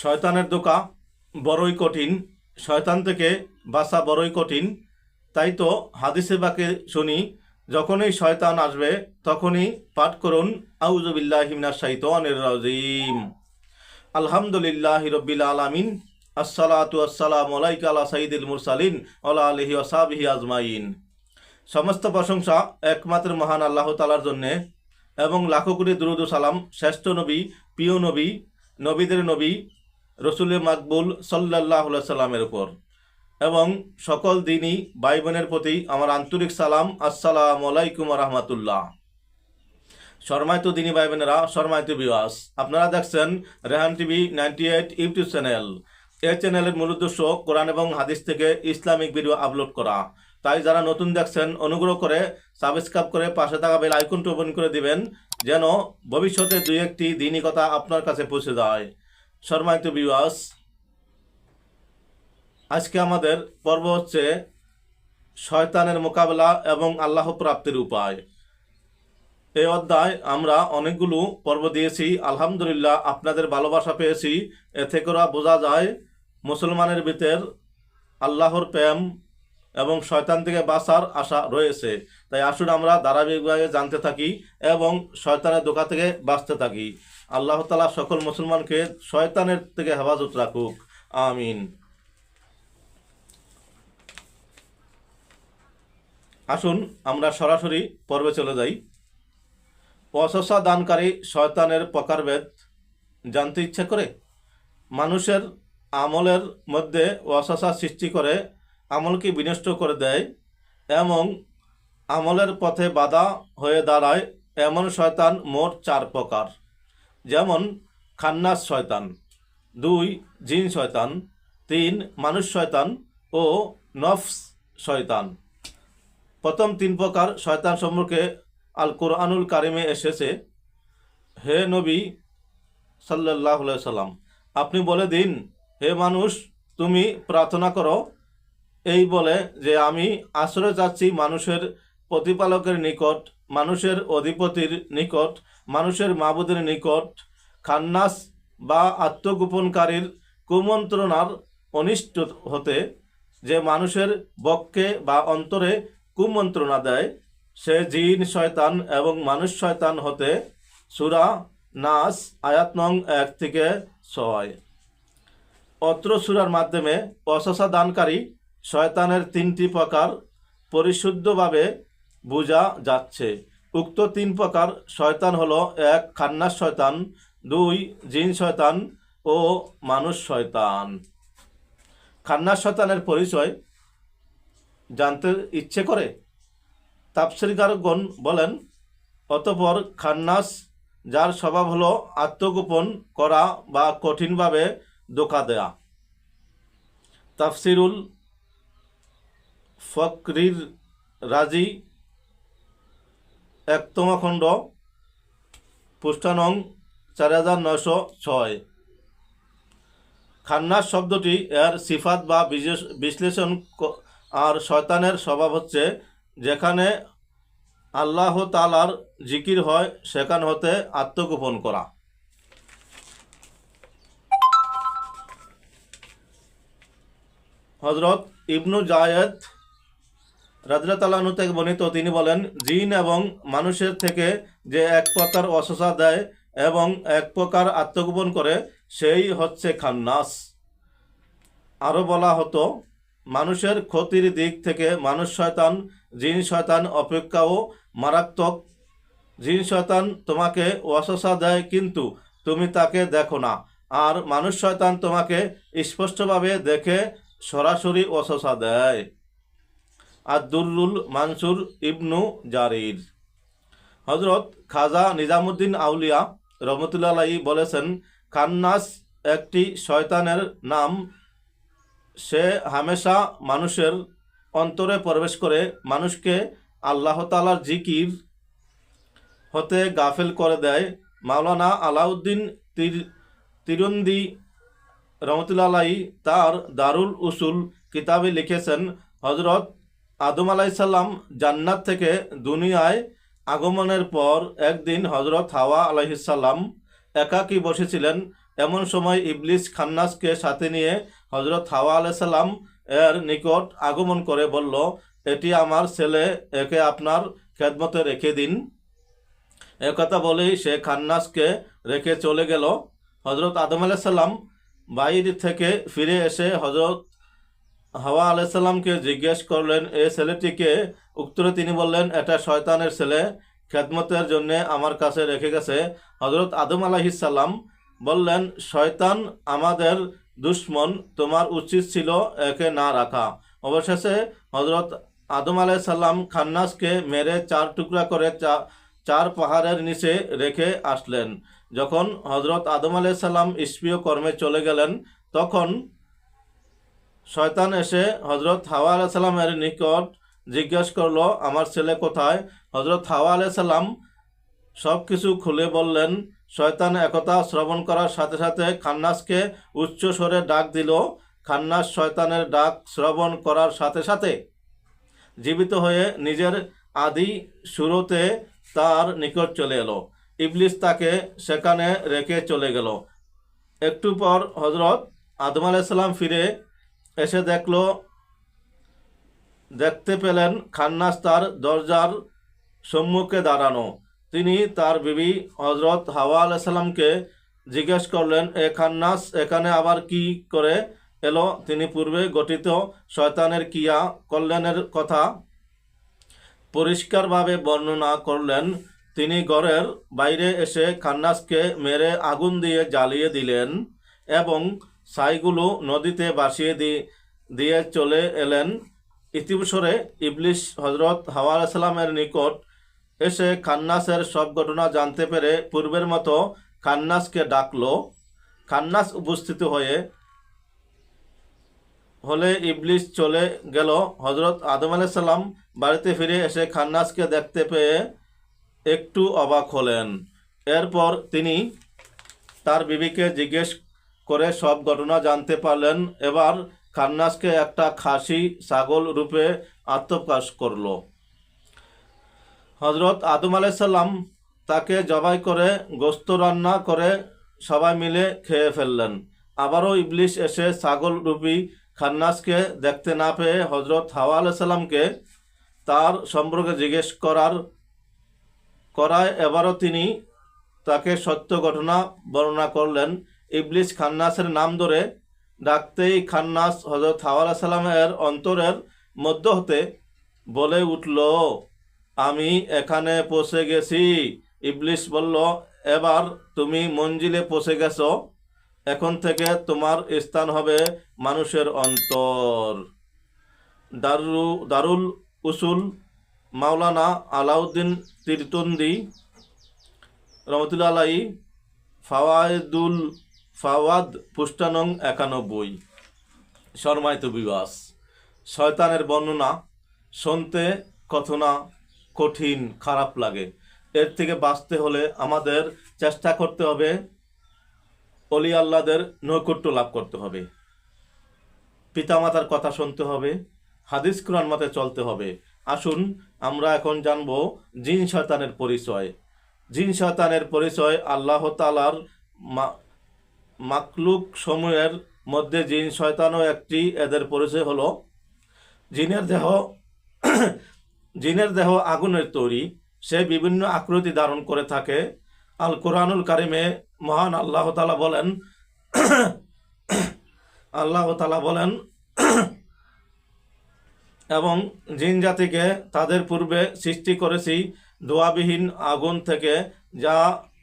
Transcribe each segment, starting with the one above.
শয়তানের দোকা বড়ই কঠিন, শয়তান থেকে বাঁচা বড়ই কঠিন। তাই তো হাদিসে বাকে শুনি, যখনই শয়তান আসবে, তখনই পাঠ করুন আউজুবিল্লাহ হিমনা শাইতানির রাজিম। আলহামদুলিল্লাহ রব্বিল আলামিন, আসসালাতু আসসালামু আলাইকা আলা সাইয়্যিদিল মুরসালিন ওয়া আলিহি ওয়া সাহবিহি আজমাইন। সমস্ত প্রশংসা একমাত্র মহান আল্লাহ তালার জন্যে, এবং লাখো কোটি দুরুদ সালাম শ্রেষ্ঠ নবী, প্রিয় নবী, নবীদের নবী রসুল মাকবুল সাল্লাহ সাল্লামের উপর। এবং সকল দিনই ভাই বোনের প্রতি আমার আন্তরিক সালাম, আসসালামু আলাইকুম রহমতুল্লাহ। শর্মায়িত দিনী ভাই বোনেরা শর্মায়িত বিওয়াস আপনারা দেখছেন Rehan TV ninety eight YouTube channel. এই চ্যানেলের মূল উদ্দেশ্য কোরআন এবং হাদিস থেকে ইসলামিক ভিডিও আপলোড করা। তাই যারা নতুন দেখছেন, অনুগ্রহ করে সাবস্ক্রাইব করে পাশে থাকা বেল আইকনটি ওপেন করে দিবেন, যেন ভবিষ্যতে দুই একটি দিনই কথা আপনার কাছে পৌঁছে যায়। শর্মায়িত বিওয়াস আজকে আমাদের পর্ব হচ্ছে শয়তানের মোকাবেলা এবং আল্লাহ প্রাপ্তির উপায়। এই অধ্যায় আমরা অনেকগুলো পর্ব দিয়েছি, আলহামদুলিল্লাহ আপনাদের ভালোবাসা পেয়েছি। এতে করে বোঝা যায়, মুসলমানের ভিতর আল্লাহর প্রেম এবং শয়তান থেকে বাঁচার আশা রয়েছে। তাই আসুন আমরা ধারাবাহিকভাবে জানতে থাকি এবং শয়তানের দোকা থেকে বাঁচতে থাকি। আল্লাহ তালা সকল মুসলমানকে শয়তানের থেকে হেফাজত রাখুক। আমিন। আসুন আমরা সরাসরি পর্বে চলে যাই। অসসা দানকারী শয়তানের প্রকারভেদ জানতে ইচ্ছে করে? মানুষের আমলের মধ্যে অসসা সৃষ্টি করে আমলকে বিনষ্ট করে দেয় এবং আমলের পথে বাধা হয়ে দাঁড়ায় এমন শয়তান মোট চার প্রকার। যেমন, খান্নাস শয়তান, দুই, জিন শয়তান, তিন, মানুষ শয়তান ও নফস শয়তান। প্রথম তিন প্রকার শয়তান সম্পর্কে আল কোরআনুল কারিমে এসেছে। হে নবী সাল্লাহ সাল্লাম আপনি বলে দিন, হে মানুষ, তুমি প্রার্থনা করো এই বলে যে আমি আশ্রয় চাচ্ছি মানুষের প্রতিপালকের নিকট, মানুষের অধিপতির নিকট, মানুষের মাবুদের নিকট। খান্নাস বা আত্মগোপনকারীর কুমন্ত্রণার অনিষ্ট হতে যে মানুষের বক্ষে বা অন্তরে কুমন্ত্রণা দেয়, সে জিন, শয়তান এবং মানুষ শয়তান হতে সুরা নাস আয়াত নং এক থেকে ছয়। অত্র সুরার মাধ্যমে অশসা দানকারী শয়তানের তিনটি প্রকার পরিশুদ্ধভাবে বোঝা যাচ্ছে। উক্ত তিন প্রকার শয়তান হলো এক, খান্নাস শয়তান, দুই, জিন শয়তান ও মানুষ শয়তান। খান্নাস শয়তানের পরিচয় জানতে ইচ্ছে করে? তাপসিরকারগণ বলেন, অতপর খান্নাস, যার স্বভাব হলো আত্মগোপন করা বা কঠিনভাবে দোকা দেয়া। তাফসিরুল ফকরির রাজি একতমাখণ্ড পুষ্টানং চার হাজার নয়শো ছয়। খান্নাস শব্দটি এর সিফাত বা বিশ্লেষণ আর শয়তানের স্বভাব হচ্ছে, যেখানে আল্লাহ তালার জিকির হয়, সেখান হতে আত্মগোপন করা। হজরত ইবনু জায়েদ রাজরাতালানু থেকে বর্ণিত, তিনি বলেন, জিন এবং মানুষের থেকে যে এক প্রকার অসসা দেয় এবং এক প্রকার আত্মগোপন করে, সেই হচ্ছে খান্নাস। আরও বলা হতো, মানুষের ক্ষতির দিক থেকে মানুষ শয়তান, জিন শয়তান অপেক্ষাও মারাত্মক। জিন শয়তান তোমাকে অসসা দেয়, কিন্তু তুমি তাকে দেখো না। আর মানুষ শয়তান তোমাকে স্পষ্টভাবে দেখে সরাসরি অসসা দেয়। আব্দুল্লুল মানসুর ইবনু জারির। হজরত খাজা নিজামুদ্দিন আউলিয়া রহমতুল্লাহ বলেছেন, খান্নাস একটি শয়তানের নাম। সে হামেশা মানুষের অন্তরে প্রবেশ করে মানুষকে আল্লাহ তালার জিকির হতে গাফেল করে দেয়। মাওলানা আলাউদ্দিন তির, তিরন্দি রহমতুল্লাহ তার দারুল উসুল কিতাবে লিখেছেন হজরত আদম আলাইসাল্লাম জান্নাত থেকে দুনিয়ায় আগমনের পর একদিন হজরত হাওয়া আলাইসাল্লাম একাকী বসেছিলেন। এমন সময় ইবলিস খান্নাসকে সাথে নিয়ে হজরত হাওয়া আলাইসাল্লাম এর নিকট আগমন করে বলল, এটি আমার ছেলে, একে আপনার খেদমতে রেখে দিন। একথা বলেই সে খান্নাসকে রেখে চলে গেল। হজরত আদম আলাইসাল্লাম বাইরে থেকে ফিরে এসে হজরত হাওয়া আলাইসাল্লামকে জিজ্ঞেস করলেন, এ ছেলেটিকে উত্তরে তিনি বললেন, এটা শয়তানের ছেলে, খেদমতের জন্য আমার কাছে রেখে গেছে। হজরত আদম আলাহিসাল্লাম বললেন, শয়তান আমাদের দুশ্মন, তোমার উচিত ছিল একে না রাখা। অবশেষে হজরত আদম আলাইসাল্লাম খান্নাসকে মেরে চার টুকরা করে চার পাহাড়ের নিচে রেখে আসলেন। যখন হজরত আদম আলাইসাল্লাম ইস্পীয় কর্মে চলে গেলেন, তখন শয়তান এসে হজরত হাওয়া আলাইসাল্লামের নিকট জিজ্ঞেস করল, আমার ছেলে কোথায়? হজরত হাওয়া আলাইসাল্লাম সব কিছু খুলে বললেন, শয়তান একতা শ্রবণ করার সাথে সাথে খান্নাসকে উচ্চ স্বরে ডাক দিল। খান্নাস শয়তানের ডাক শ্রবণ করার সাথে সাথে জীবিত হয়ে নিজের আদি শুরুতে তার নিকট চলে এলো। ইবলিস তাকে সেখানে রেখে চলে গেল। একটু পর হজরত আদম আলাইসাল্লাম ফিরে এসে দেখল, দেখতে পেলেন খান্নাস তার দরজার সম্মুখে দাঁড়ানো। তিনি তার বিবি হজরত হাওয়া আলাইসাল্লামকে জিজ্ঞেস করলেন, এ খান্নাস, এখানে আবার কি করে এলো? তিনি পূর্বে গঠিত শয়তানের কিয়া কল্যাণের কথা পরিষ্কারভাবে বর্ণনা করলেন। তিনি ঘরের বাইরে এসে খান্নাসকে মেরে আগুন দিয়ে জ্বালিয়ে দিলেন এবং ছাইগুলো নদীতে ভাসিয়ে দি- দিয়ে চলে এলেন। ইতিবসরে ইবলিশ হজরত হাওয়া আলাইসাল্লামের নিকট এসে খান্নাসের সব ঘটনা জানতে পেরে পূর্বের মতো খান্নাসকে ডাকলো। খান্নাস উপস্থিত হয়ে হলে ইবলিশ চলে গেল। হজরত আদম আলাইসাল্লাম বাড়িতে ফিরে এসে খান্নাসকে দেখতে পেয়ে একটু অবাক হলেন। এরপর তিনি তার বিবিকে জিজ্ঞেস করে সব ঘটনা জানতে পারলেন। এবার খান্নাসকে একটা খাসি ছাগল রূপে আত্মপ্রকাশ করল। হজরত আদম আলাইসাল্লাম তাকে জবাই করে, গোস্ত রান্না করে সবাই মিলে খেয়ে ফেললেন। আবারও ইবলিশ এসে ছাগল রূপী খান্নাসকে দেখতে না পেয়ে হজরত হাওয়া আলাইসাল্লামকে তার সম্পর্কে জিজ্ঞেস করার, করায় এবারও তিনি তাকে সত্য ঘটনা বর্ণনা করলেন। ইবলিশ খান্নাসের নাম ধরে ডাকতেই খান্নাস হজরত হাওয়া আলাইসাল্লামের অন্তরের মধ্য হতে বলে উঠল, আমি এখানে পৌঁছে গেছি। ইবলিশ বলল, এবার তুমি মঞ্জিলে পৌঁছে গেছো। এখন থেকে তোমার স্থান হবে মানুষের অন্তর। দারু, দারুল উসুল মাওলানা আলাউদ্দিন তিরতন্দি রহমতুল্লা আলাই ফাওয়ায়দুল ফাওয়াদ, পুষ্টানং একানব্বই। শর্মায়িত বিবাস। শয়তানের বর্ণনা, শুনতে কথনা কঠিন, খারাপ লাগে। এর থেকে বাঁচতে হলে আমাদের চেষ্টা করতে হবে অলি আল্লাদের নৈকট্য লাভ করতে হবে। পিতামাতার কথা শুনতে হবে, হাদিস কোরআন মতে চলতে হবে। আসুন, আমরা এখন জানব জিন শয়তানের পরিচয়। জিন শয়তানের পরিচয় আল্লাহ তালার মাকলুক সময়ের মধ্যে জিন শয়তানও একটি এদের পরিচয় হলো। জিনের দেহ জিনের দেহ আগুনের তৈরি। সে বিভিন্ন আকৃতি ধারণ করে থাকে। আল কোরআনুল কারিমে মহান আল্লাহ তালা বলেন, আল্লাহ তালা বলেন, এবং জিন জাতিকে তাদের পূর্বে সৃষ্টি করেছি দোয়াবিহীন আগুন থেকে, যা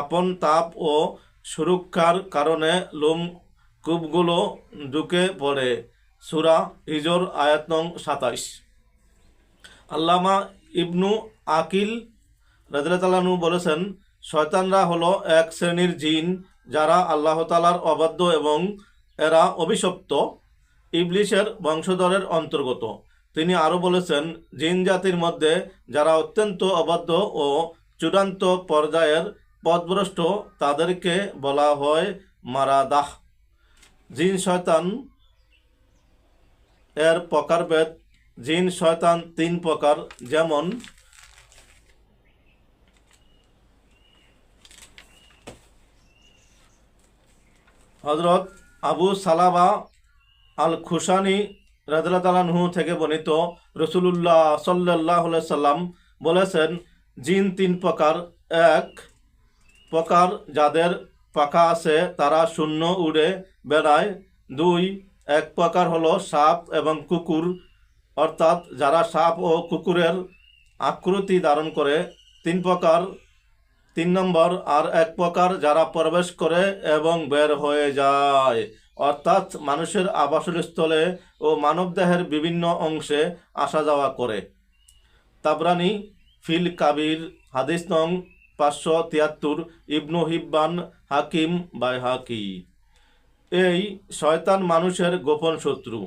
আপন তাপ ও সুরক্ষার কারণে লোম কূপগুলো ঢুকে পড়ে। সুরা হিজর, আয়াত নং সাতাইশ। আল্লামা ইবনু আকিল রাজু বলেছেন, শয়তানরা হলো এক শ্রেণির জিন যারা আল্লাহ তালার অবাধ্য এবং এরা অভিশপ্ত। ইবলিশের বংশধরের অন্তর্গত। তিনি আরও বলেছেন, জিন জাতির মধ্যে যারা অত্যন্ত অবাধ্য ও চূড়ান্ত পর্যায়ের পথভ্রষ্ট তাদেরকে বলা হয় মারাদাহ। জিন শয়তান এর প্রকারভেদ। জিন শয়তান তিন প্রকার, যেমন হজরত আবু সালাবা আল খুশানি রাজু থেকে বর্ণিত রসুলুল্লাহ সাল্লাহ সাল্লাম বলেছেন, জিন তিন প্রকার। এক প্রকার যাদের পাখা আছে, তারা শূন্য উড়ে বেড়ায়। দুই, এক প্রকার হলো সাপ এবং কুকুর। অর্থাৎ যারা সাপ ও কুকুরের আকৃতি ধারণ করে, তিন প্রকার। তিন নম্বর, আর এক প্রকার যারা প্রবেশ করে এবং বের হয়ে যায়। অর্থাৎ মানুষের আবাসস্থলে ও মানবদেহের বিভিন্ন অংশে আসা যাওয়া করে। তাবরানি ফিল কাবির হাদিস নং পাঁচশো তিয়াত্তর, ইবনু হিব্বান, হাকিম বাই হাকি। এই শয়তান মানুষের গোপন শত্রু।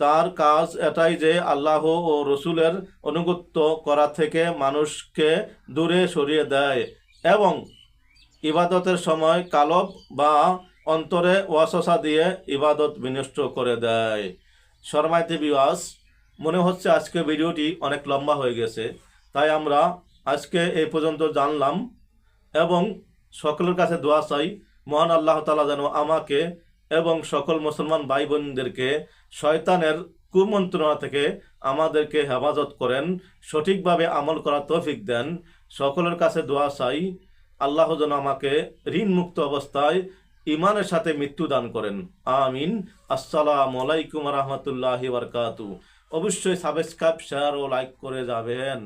তার কাজ এটাই যে আল্লাহ ও রসুলের অনুগত্য করা থেকে মানুষকে দূরে সরিয়ে দেয় এবং ইবাদতের সময় কালব বা অন্তরে ওয়াসসা দিয়ে ইবাদত বিনষ্ট করে দেয়। শর্মাইতে বিওয়াস, মনে হচ্ছে আজকে ভিডিওটি অনেক লম্বা হয়ে গেছে, তাই আমরা আজকে এই পর্যন্ত জানলাম এবং সকলের কাছে দোয়া চাই, মহান আল্লাহ তালা যেন আমাকে এবং সকল মুসলমান ভাই বোনদেরকে শয়তানের কুমন্ত্রণা থেকে আমাদেরকে হেফাজত করেন, সঠিকভাবে আমল করার তৌফিক দেন। সকলের কাছে দোয়া চাই, আল্লাহ যেন আমাকে ঋণ মুক্ত অবস্থায় ইমানের সাথে মৃত্যু দান করেন। আমিন। আসসালামু আলাইকুম রহমতুল্লাহি বারকাতু অবশ্যই সাবস্ক্রাইব শেয়ার ও লাইক করে যাবেন।